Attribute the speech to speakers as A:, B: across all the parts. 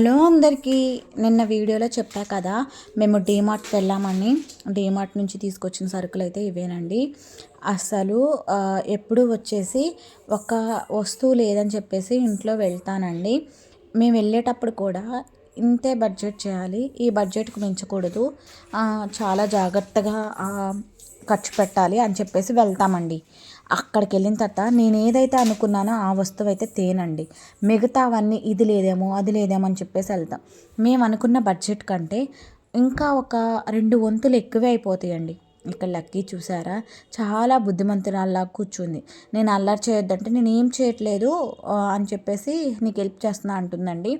A: Hello అందరికీ నిన్న వీడియోలో చెప్పా కదా మేము డీమార్ట్కి వెళ్ళామని. డీమార్ట్ నుంచి తీసుకొచ్చిన సరుకులు అయితే ఇవేనండి. అసలు ఎప్పుడు వచ్చేసి ఒక వస్తువు లేదని చెప్పేసి ఇంట్లో వెళ్తానండి. మేము వెళ్ళేటప్పుడు కూడా ఇంతే బడ్జెట్ చేయాలి. ఈ బడ్జెట్కు మించకూడదు. చాలా జాగ్రత్తగా ఖర్చు పెట్టాలి అని చెప్పేసి వెళ్తామండి. అక్కడికి వెళ్ళిన తర్వాత నేను ఏదైతే అనుకున్నానో ఆ వస్తువు అయితే తేనండి. మిగతావన్నీ ఇది లేదేమో అది లేదేమో అని చెప్పేసి వెళ్తాం. మేము అనుకున్న బడ్జెట్ కంటే ఇంకా ఒక రెండు వంతులు ఎక్కువే అయిపోతాయండి. ఇక్కడ లక్కీ చూసారా? చాలా బుద్ధిమంతురాల్లా కూర్చుంది. నేను అల్లరి చేయొద్దంటే నేను ఏం చేయట్లేదు అని చెప్పేసి నీకు హెల్ప్ చేస్తున్నా అంటుందండి.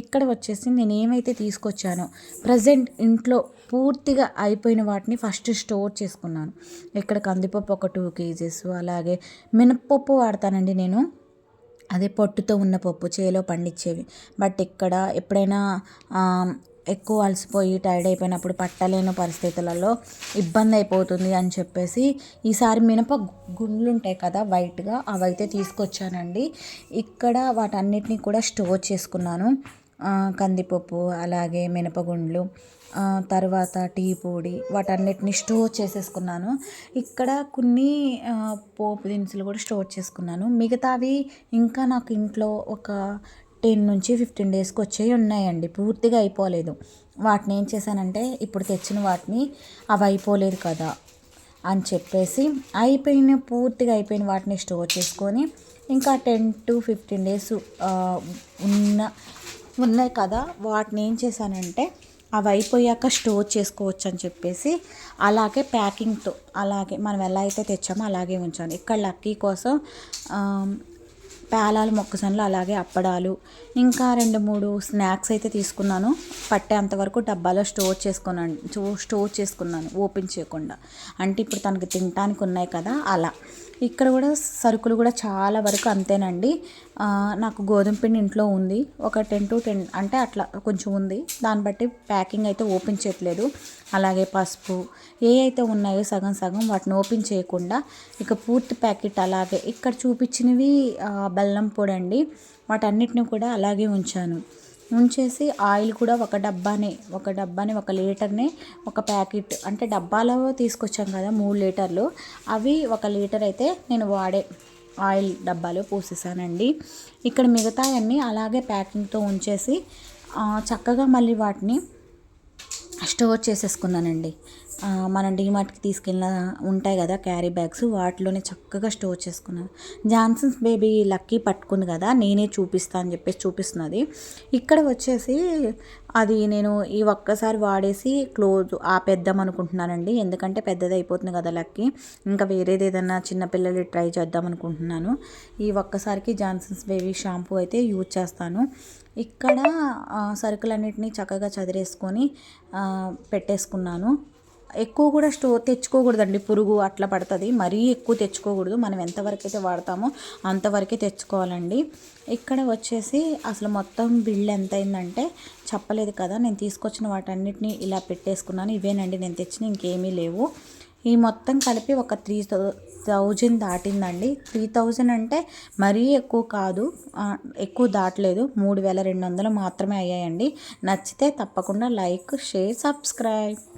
A: ఇక్కడ వచ్చేసి నేను ఏమైతే తీసుకొచ్చానో ప్రజెంట్ ఇంట్లో పూర్తిగా అయిపోయిన వాటిని ఫస్ట్ స్టోర్ చేసుకున్నాను. ఇక్కడ కందిపప్పు ఒక టూ కేజీస్ అలాగే మినప్పప్పు వాడతానండి నేను. అదే పొట్టుతో ఉన్న పప్పు చేలో పండించేవి. బట్ ఇక్కడ ఎప్పుడైనా ఎక్కువ అలసిపోయి టైర్డ్ అయిపోయినప్పుడు పట్టలేని పరిస్థితులలో ఇబ్బంది అయిపోతుంది అని చెప్పేసి ఈసారి మినప గుండ్లు ఉంటాయి కదా వైట్గా అవైతే తీసుకొచ్చానండి. ఇక్కడ వాటన్నిటిని కూడా స్టోర్ చేసుకున్నాను. కందిపప్పు అలాగే మినపగుండ్లు తర్వాత టీ పొడి వాటన్నిటిని స్టోర్ చేసేసుకున్నాను. ఇక్కడ కొన్ని పోపు దినుసులు కూడా స్టోర్ చేసుకున్నాను. మిగతావి ఇంకా నాకు ఇంట్లో ఒక టెన్ నుంచి ఫిఫ్టీన్ డేస్కి వచ్చేవి ఉన్నాయండి. పూర్తిగా అయిపోలేదు. వాటిని ఏం చేశానంటే ఇప్పుడు తెచ్చిన వాటిని అవి అయిపోలేదు కదా అని చెప్పేసి అయిపోయిన పూర్తిగా అయిపోయిన వాటిని స్టోర్ చేసుకొని ఇంకా టెన్ టు ఫిఫ్టీన్ డేస్ ఉన్న ఉన్నాయి కదా. వాటిని ఏం చేశానంటే అవి అయిపోయాక స్టోర్ చేసుకోవచ్చు అని చెప్పేసి అలాగే ప్యాకింగ్తో అలాగే మనం ఎలా అయితే తెచ్చామో అలాగే ఉంచాను. ఇక్కడ లక్కీ కోసం పేలాలు మొక్కజొన్నలు అలాగే అప్పడాలు. ఇంకా రెండు మూడు స్నాక్స్ అయితే తీసుకున్నాను. పట్టే అంతవరకు డబ్బాలో స్టోర్ చేసుకున్నాను స్టోర్ చేసుకున్నాను. ఓపెన్ చేయకుండా. అంటే ఇప్పుడు తనకి తినటానికి ఉన్నాయి కదా అలా. ఇక్కడ కూడా సరుకులు కూడా చాలా వరకు అంతేనండి. నాకు గోధుమ పిండి ఇంట్లో ఉంది. ఒక టెన్ టు టెన్ అంటే అట్లా కొంచెం ఉంది. దాన్ని బట్టి ప్యాకింగ్ అయితే ఓపెన్ చేయట్లేదు. అలాగే పసుపు ఏ అయితే ఉన్నాయో సగం సగం వాటిని ఓపెన్ చేయకుండా ఇక పూర్తి ప్యాకెట్ అలాగే. ఇక్కడ చూపించినవి ఆ, బెల్లం పొడి అండి వాటన్నిటిని కూడా అలాగే ఉంచాను. ఉంచేసి ఆయిల్ కూడా ఒక డబ్బానే ఒక డబ్బాని ఒక లీటర్నే ఒక ప్యాకెట్ అంటే డబ్బాలో తీసుకొచ్చాం కదా మూడు లీటర్లు. అవి ఒక లీటర్ అయితే నేను వాడే ఆయిల్ డబ్బాలో పోసేసానండి. ఇక్కడ మిగతా అన్నీ అలాగే ప్యాకింగ్తో ఉంచేసి చక్కగా మళ్ళీ వాటిని స్టోర్ చేసేసుకున్నానండి. మనం డీమార్ట్కి తీసుకెళ్ళిన ఉంటాయి కదా క్యారీ బ్యాగ్స్ వాటిలోనే చక్కగా స్టోర్ చేసుకున్నాను జాన్సన్స్ బేబీ లక్కీ పట్టుకుంది కదా నేనే చూపిస్తా అని చెప్పేసి చూపిస్తున్నది. ఇక్కడ వచ్చేసి అది నేను ఈ ఒక్కసారి వాడేసి క్లోజ్ ఆపేద్దాం అనుకుంటున్నానండి. ఎందుకంటే పెద్దది అయిపోతుంది కదా లక్కీ ఇంకా వేరేది ఏదైనా చిన్నపిల్లలు ట్రై చేద్దాం అనుకుంటున్నాను. ఈ ఒక్కసారికి జాన్సన్స్ బేబీ షాంపూ అయితే యూజ్ చేస్తాను. ఇక్కడ ఆ, సరుకులన్నిటిని చక్కగా చదిరేసుకొని పెట్టేసుకున్నాను. ఎక్కువ కూడా స్టోర్ తెచ్చుకోకూడదండి. పురుగు అట్లా పడుతుంది. మరీ ఎక్కువ తెచ్చుకోకూడదు. మనం ఎంతవరకు అయితే వాడతామో అంతవరకే తెచ్చుకోవాలండి. ఇక్కడ వచ్చేసి అసలు మొత్తం బిల్ ఎంత అయిందంటే చెప్పలేదు కదా. నేను తీసుకొచ్చిన వాటన్నిటిని ఇలా పెట్టేసుకున్నాను. ఇవేనండి. నేను తెచ్చిన ఇంకేమీ లేవు. ఈ మొత్తం కలిపి ఒక త్రీ థౌజండ్ దాటిందండి. త్రీ థౌజండ్ అంటే మరీ ఎక్కువ కాదు. ఎక్కువ దాటలేదు. మూడు వేల రెండు వందలు మాత్రమే అయ్యాయండి. నచ్చితే తప్పకుండా లైక్ షేర్ సబ్స్క్రైబ్.